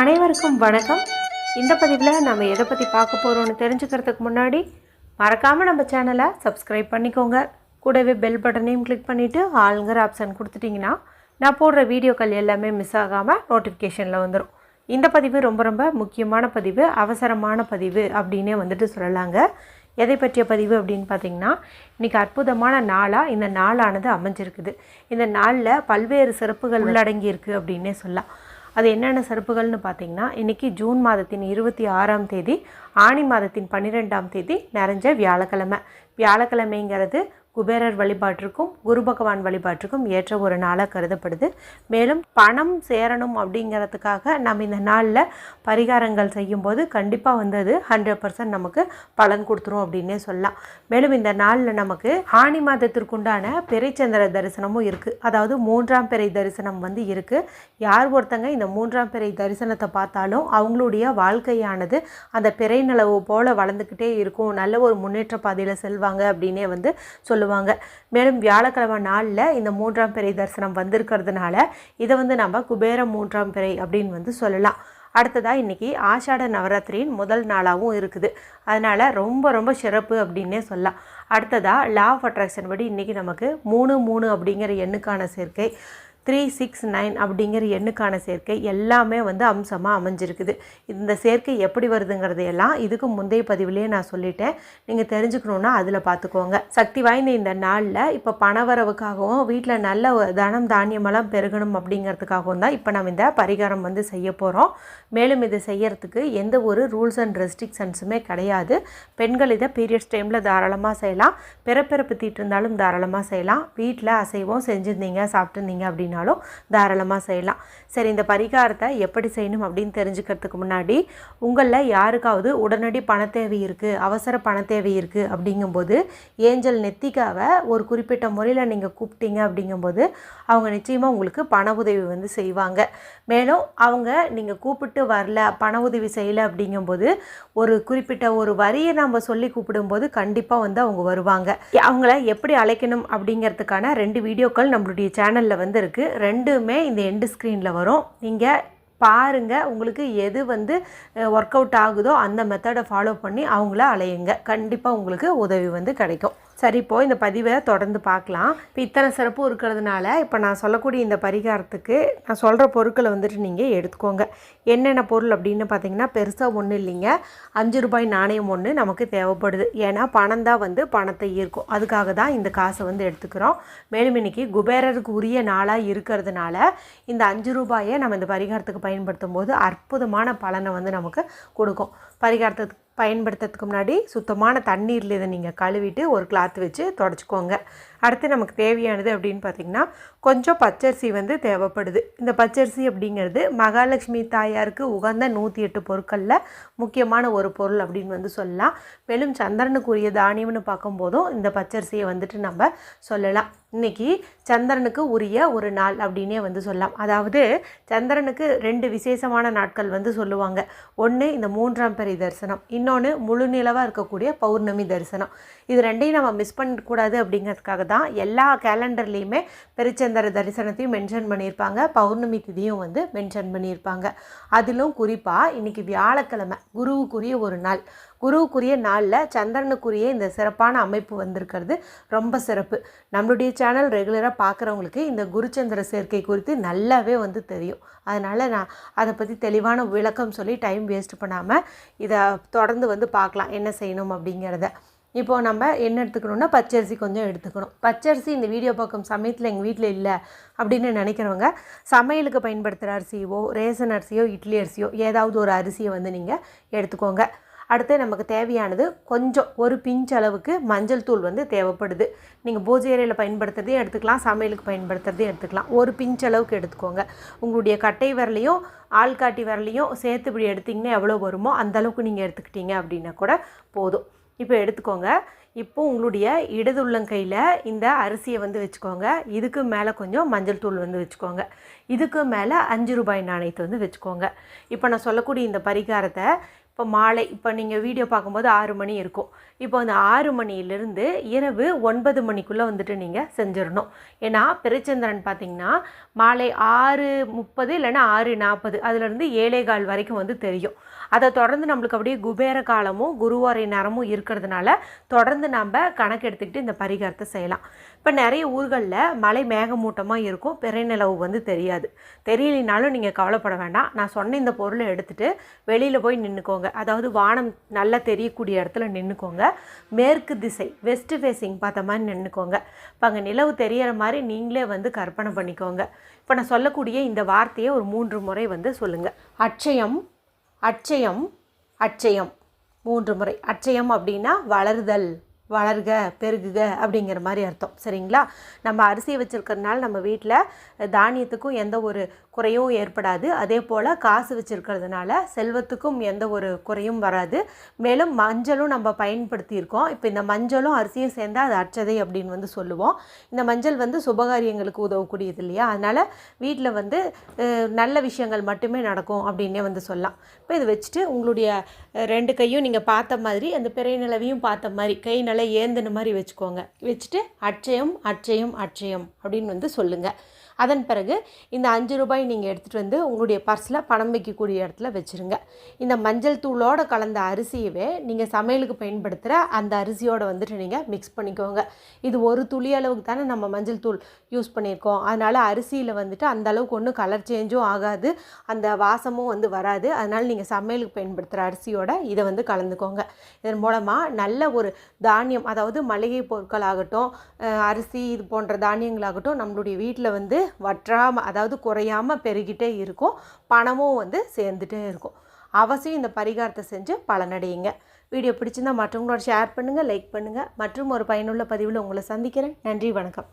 அனைவருக்கும் வணக்கம். இந்த பதிவில் நம்ம எதை பற்றி பார்க்க போகிறோம்னு தெரிஞ்சுக்கிறதுக்கு முன்னாடி மறக்காமல் நம்ம சேனலை சப்ஸ்கிரைப் பண்ணிக்கோங்க. கூடவே பெல் பட்டனையும் கிளிக் பண்ணிவிட்டு ஆளுங்கிற ஆப்ஷன் கொடுத்துட்டிங்கன்னா நான் போடுற வீடியோக்கள் எல்லாமே மிஸ் ஆகாமல் நோட்டிஃபிகேஷனில் வந்துடும் இந்த பதிவு ரொம்ப ரொம்ப முக்கியமான பதிவு அவசரமான பதிவு அப்படின்னே வந்துட்டு சொல்லலாங்க. எதை பற்றிய பதிவு அப்படின்னு பார்த்தீங்கன்னா இன்றைக்கி அற்புதமான நாளாக இந்த நாளானது அமைஞ்சிருக்குது. இந்த நாளில் பல்வேறு சிறப்புகள் உள்ளடங்கி இருக்குது அப்படின்னே சொல்லலாம். அது என்னென்ன சிறப்புகள்னு பார்த்தீங்கன்னா இன்றைக்கி ஜூன் மாதத்தின் இருபத்தி ஆறாம் தேதி ஆணி மாதத்தின் பன்னிரெண்டாம் தேதி நிறைஞ்ச வியாழக்கிழமை. வியாழக்கிழமைங்கிறது குபேரர் வழிபாட்டிற்கும் குரு பகவான் வழிபாட்டிற்கும் ஏற்ற ஒரு நாளாக கருதப்படுது. மேலும் பணம் சேரணும் அப்படிங்கிறதுக்காக நம்ம இந்த நாளில் பரிகாரங்கள் செய்யும்போது கண்டிப்பாக வந்து அது ஹண்ட்ரட் பர்சன்ட் நமக்கு பலன் கொடுத்துரும் அப்படின்னே சொல்லலாம். மேலும் இந்த நாளில் நமக்கு ஆணி மாதத்திற்குண்டான பிறைச்சந்திர தரிசனமும் இருக்குது அதாவது மூன்றாம் பிறை தரிசனம் வந்து இருக்குது யார் ஒருத்தங்க இந்த மூன்றாம் பிறை தரிசனத்தை பார்த்தாலும் அவங்களுடைய வாழ்க்கையானது அந்த பிறை நிலவு போல் வளர்ந்துக்கிட்டே இருக்கும். நல்ல ஒரு முன்னேற்ற பாதையில் செல்வாங்க அப்படின்னே வந்து சொல்லுவாங்க. மேலும் வியாழக்கிழமை நாளில் இந்த மூன்றாம் பிறை தரிசனம் வந்திருக்கிறதுனால இதை வந்து நம்ம குபேர மூன்றாம் பிறை அப்படின்னு வந்து சொல்லலாம். அடுத்ததாக இன்றைக்கி ஆஷாட நவராத்திரியின் முதல் நாளாகவும் இருக்குது. அதனால் ரொம்ப ரொம்ப சிறப்பு அப்படின்னே சொல்லலாம். அடுத்ததாக லா ஆஃப் அட்ராக்ஷன் படி இன்றைக்கி நமக்கு மூணு மூணு அப்படிங்கிற எண்ணுக்கான சேர்க்கை. த்ரீ சிக்ஸ் நைன் அப்படிங்கிற எண்ணுக்கான சேர்க்கை எல்லாமே வந்து அம்சமாக அமைஞ்சிருக்குது. இந்த சேர்க்கை எப்படி வருதுங்கிறதையெல்லாம் இதுக்கு முந்தைய பதிவிலேயே நான் சொல்லிட்டேன். நீங்கள் தெரிஞ்சுக்கணுன்னா அதில் பார்த்துக்கோங்க சக்தி வாய்ந்த இந்த நாளில் இப்போ பணவரவுக்காகவும் வீட்டில் நல்ல தனம் தானியமெல்லாம் பெருகணும் அப்படிங்கிறதுக்காகவும் தான் இப்போ நம்ம இந்த பரிகாரம் வந்து செய்ய போகிறோம் மேலும் இதை செய்யறதுக்கு எந்த ஒரு ரூல்ஸ் அண்ட் ரெஸ்ட்ரிக்ஷன்ஸுமே கிடையாது. பெண்கள் இதை பீரியட்ஸ் டைமில் தாராளமாக செய்யலாம். பிறப்பிறப்பு தீட்டு இருந்தாலும் தாராளமாக செய்யலாம். வீட்டில் அசைவம் செஞ்சுருந்தீங்க சாப்பிட்டுருந்தீங்க அப்படின்னாலும் தாராளமாக செய்யலாம். சரி இந்த பரிகாரத்தை எப்படி செய்யணும் அப்படின்னு தெரிஞ்சுக்கிறதுக்கு முன்னாடி உங்களில் யாருக்காவது உடனடி பண தேவை இருக்குது அவசர பண தேவை இருக்குது அப்படிங்கும்போது ஏஞ்சல் நெத்திக்காவை ஒரு குறிப்பிட்ட முறையில் நீங்கள் கூப்பிட்டீங்க அப்படிங்கும்போது அவங்க நிச்சயமாக உங்களுக்கு பண உதவி வந்து செய்வாங்க. மேலும் அவங்க நீங்கள் கூப்பிட்டு வரல பண உதவி செய்யலை அப்படிங்கும்போது ஒரு குறிப்பிட்ட ஒரு வரியை நம்ம சொல்லி கூப்பிடும்போது கண்டிப்பாக வந்து அவங்க வருவாங்க. அவங்கள எப்படி அழைக்கணும் அப்படிங்கிறதுக்கான ரெண்டு வீடியோக்கள் நம்மளுடைய சேனலில் வந்து இருக்குது ரெண்டுமே இந்த எண்டு ஸ்க்ரீனில் வரும். நீங்கள் பாருங்கள் உங்களுக்கு எது வந்து ஒர்க் அவுட் ஆகுதோ அந்த மெத்தடை ஃபாலோ பண்ணி அவங்கள அலையுங்க. கண்டிப்பாக உங்களுக்கு உதவி வந்து கிடைக்கும். சரி இப்போ இந்த பதிவை தொடர்ந்து பார்க்கலாம். இப்போ இத்தனை சிறப்பு இருக்கிறதுனால இப்போ நான் சொல்லக்கூடிய இந்த பரிகாரத்துக்கு நான் சொல்கிற பொருட்களை வந்துட்டு நீங்கள் எடுத்துக்கோங்க. என்னென்ன பொருள் அப்படின்னு பார்த்தீங்கன்னா பெருசாக ஒன்றும் இல்லைங்க. அஞ்சு ரூபாய் நாணயம் ஒன்று நமக்கு தேவைப்படுது. ஏன்னா பணம் தான் வந்து பணத்தை ஈர்க்கும். அதுக்காக தான் இந்த காசை வந்து எடுத்துக்கிறோம். மேலும் இன்னைக்கு குபேரருக்கு உரிய நாளாக இருக்கிறதுனால இந்த அஞ்சு ரூபாயை நம்ம இந்த பரிகாரத்துக்கு பயன்படுத்தும் போது அற்புதமான பலனை வந்து நமக்கு கொடுக்கும். பரிகாரத்துக்கு பயன்படுத்துறதுக்கு முன்னாடி சுத்தமான தண்ணீரில் இதை நீங்கள் கழுவிட்டு ஒரு கிளாத் வச்சு தொடச்சிக்கோங்க. அடுத்து நமக்கு தேவையானது அப்படின்னு பார்த்திங்கன்னா கொஞ்சம் பச்சரிசி வந்து தேவைப்படுது. இந்த பச்சரிசி அப்படிங்கிறது மகாலட்சுமி தாயாருக்கு உகந்த நூற்றி எட்டு பொருட்களில் முக்கியமான ஒரு பொருள் அப்படின்னு வந்து சொல்லலாம். மேலும் சந்திரனுக்குரிய தானியம்னு பார்க்கும்போதும் இந்த பச்சரிசியை வந்துட்டு நம்ம சொல்லலாம். இன்றைக்கி சந்திரனுக்கு உரிய ஒரு நாள் அப்படின்னே வந்து சொல்லலாம். அதாவது சந்திரனுக்கு ரெண்டு விசேஷமான நாட்கள் வந்து சொல்லுவாங்க. ஒன்று இந்த மூன்றாம் பெரிய தரிசனம் இன்னொன்று முழு நிலவாக இருக்கக்கூடிய பௌர்ணமி தரிசனம். இது ரெண்டையும் நம்ம மிஸ் பண்ணக்கூடாது அப்படிங்கிறதுக்காக தான் எல்லா கேலண்டர்லேயுமே பெருச்சந்திர தரிசனத்தையும் மென்ஷன் பண்ணியிருப்பாங்க. பௌர்ணமி திதியும் வந்து மென்ஷன் பண்ணியிருப்பாங்க. அதிலும் குறிப்பாக இன்றைக்கி வியாழக்கிழமை குருவுக்குரிய ஒரு நாள். குருவுக்குரிய நாளில் சந்திரனுக்குரிய இந்த சிறப்பான அமைப்பு வந்திருக்கிறது. ரொம்ப சிறப்பு. நம்மளுடைய சேனல் ரெகுலராக பார்க்குறவங்களுக்கு இந்த குருச்சந்திர சேர்க்கை குறித்து நல்லாவே வந்து தெரியும். அதனால் நான் அதை பற்றி தெளிவான விளக்கம் சொல்லி டைம் வேஸ்ட் பண்ணாமல் இதை தொடர்ந்து வந்து பார்க்கலாம் என்ன செய்யணும் அப்படிங்கிறத. இப்போது நம்ம என்ன எடுத்துக்கணும்னா பச்சரிசி கொஞ்சம் எடுத்துக்கணும். பச்சரிசி இந்த வீடியோ பக்கம் சமயத்தில் எங்கள் வீட்டில் இல்லை அப்படின்னு நினைக்கிறவங்க சமையலுக்கு பயன்படுத்துகிற அரிசியோ ரேசன் அரிசியோ இட்லி அரிசியோ ஏதாவது ஒரு அரிசியை வந்து நீங்கள் எடுத்துக்கோங்க. அடுத்து நமக்கு தேவையானது கொஞ்சம் ஒரு பிஞ்ச் அளவுக்கு மஞ்சள் தூள் வந்து தேவைப்படுது. நீங்கள் பூஜை அறையில் பயன்படுத்துறதையும் எடுத்துக்கலாம் சமையலுக்கு பயன்படுத்துறதையும் எடுத்துக்கலாம். ஒரு பிஞ்ச் அளவுக்கு எடுத்துக்கோங்க. உங்களுடைய கட்டை விரலையும் ஆள்காட்டி விரலையும் சேர்த்து இப்படி எடுத்திங்கன்னா எவ்வளோ வருமோ அந்த அளவுக்கு நீங்கள் எடுத்துக்கிட்டீங்க அப்படின்னா கூட போதும். இப்போ எடுத்துக்கோங்க. இப்போ உங்களுடைய இடது உள்ளங்கையில் இந்த அரிசியை வந்து வச்சுக்கோங்க. இதுக்கு மேலே கொஞ்சம் மஞ்சள் தூள் வந்து வச்சுக்கோங்க. இதுக்கு மேலே அஞ்சு ரூபாய் நாணயத்தை வந்து வச்சுக்கோங்க. இப்போ நான் சொல்லக்கூடிய இந்த பரிகாரத்தை இப்போ மாலை இப்போ நீங்கள் வீடியோ பார்க்கும்போது ஆறு மணி இருக்கும். இப்போ அந்த ஆறு மணியிலிருந்து இரவு ஒன்பது மணிக்குள்ளே வந்துட்டு நீங்கள் செஞ்சிடணும். ஏன்னா பிறைச்சந்திரன் பார்த்தீங்கன்னா மாலை ஆறு முப்பது இல்லைன்னா ஆறு நாற்பது அதுலேருந்து ஏழே கால் வரைக்கும் வந்து தெரியும். அதை தொடர்ந்து நம்மளுக்கு அப்படியே குபேர காலமும் குருவாரை நேரமும் இருக்கிறதுனால தொடர்ந்து நம்ம கணக்கு எடுத்துக்கிட்டு இந்த பரிகாரத்தை செய்யலாம். இப்போ நிறைய ஊர்களில் மலை மேகமூட்டமாக இருக்கும். பிறை நிலவு வந்து தெரியாது. தெரியலினாலும் நீங்கள் கவலைப்பட வேண்டாம். நான் சொன்ன இந்த பொருளை எடுத்துகிட்டு வெளியில் போய் நின்றுக்கோங்க அதாவது வானம் நல்லா தெரியக்கூடிய இடத்துல நின்றுக்கோங்க மேற்கு திசை வெஸ்ட் ஃபேஸிங் பார்த்த மாதிரி நின்றுக்கோங்க இப்போ அங்கே நிலவு தெரிகிற மாதிரி நீங்களே வந்து கற்பனை பண்ணிக்கோங்க. இப்போ நான் சொல்லக்கூடிய இந்த வார்த்தையை ஒரு மூன்று முறை வந்து சொல்லுங்கள் அட்சயம் அட்சயம் அட்சயம். மூன்று முறை. அட்சயம் அப்படின்னா வளருதல். வளர்க பெருகுக அப்படிங்கிற மாதிரி அர்த்தம். சரிங்களா? நம்ம அரிசியை வச்சுருக்கறதுனால நம்ம வீட்டில் தானியத்துக்கும் எந்த ஒரு குறையும் ஏற்படாது. அதே போல் காசு வச்சுருக்கிறதுனால செல்வத்துக்கும் எந்த ஒரு குறையும் வராது. மேலும் மஞ்சளும் நம்ம பயன்படுத்தியிருக்கோம். இப்போ இந்த மஞ்சளும் அரிசியும் சேர்ந்தால் அது அச்சதை அப்படின்னு வந்து சொல்லுவோம். இந்த மஞ்சள் வந்து சுபகாரியங்களுக்கு உதவக்கூடியது இல்லையா? அதனால் வீட்டில் வந்து நல்ல விஷயங்கள் மட்டுமே நடக்கும் அப்படின்னே வந்து சொல்லலாம். இப்போ இது வச்சுட்டு உங்களுடைய ரெண்டு கையும் நீங்கள் பார்த்த மாதிரி அந்த பிறை நிலவையும் பார்த்த மாதிரி கை நல்லா ஏந்தின மாதிரி வச்சுக்கோங்க. வச்சுட்டு அட்சயம் அட்சயம் அட்சயம் அப்படின்னு வந்து சொல்லுங்கள் அதன் பிறகு இந்த அஞ்சு ரூபாய் நீங்கள் எடுத்துகிட்டு வந்து உங்களுடைய பர்ஸில் பணம் வைக்கக்கூடிய இடத்துல வச்சுருங்க. இந்த மஞ்சள் தூளோடு கலந்த அரிசியவே நீங்கள் சமையலுக்கு பயன்படுத்துகிற அந்த அரிசியோடு வந்துட்டு நீங்கள் மிக்ஸ் பண்ணிக்கோங்க. இது ஒரு துளி அளவுக்கு தானே நம்ம மஞ்சள் தூள் யூஸ் பண்ணியிருக்கோம். அதனால் அரிசியில் வந்துட்டு அந்த அளவுக்கு ஒன்றும் கலர் சேஞ்சும் ஆகாது. அந்த வாசமும் வந்து வராது. அதனால் நீங்கள் சமையலுக்கு பயன்படுத்துகிற அரிசியோட இதை வந்து கலந்துக்கோங்க. இதன் மூலமாக நல்ல ஒரு தானியம் அதாவது மளிகை பொருட்கள் ஆகட்டும் அரிசி இது போன்ற தானியங்களாகட்டும் நம்மளுடைய வீட்டில் வந்து வற்றாமல் அதாவது குறையாமல் பெருகிட்டே இருக்கும். பணமும் வந்து சேர்ந்துட்டே இருக்கும். அவசியம் இந்த பரிகாரத்தை செஞ்சு பலனடையுங்க. வீடியோ பிடிச்சிருந்தா மற்றவங்களோட ஷேர் பண்ணுங்கள் லைக் பண்ணுங்கள் மற்றும் ஒரு பயனுள்ள பதிவில் உங்களை சந்திக்கிறேன். நன்றி வணக்கம்.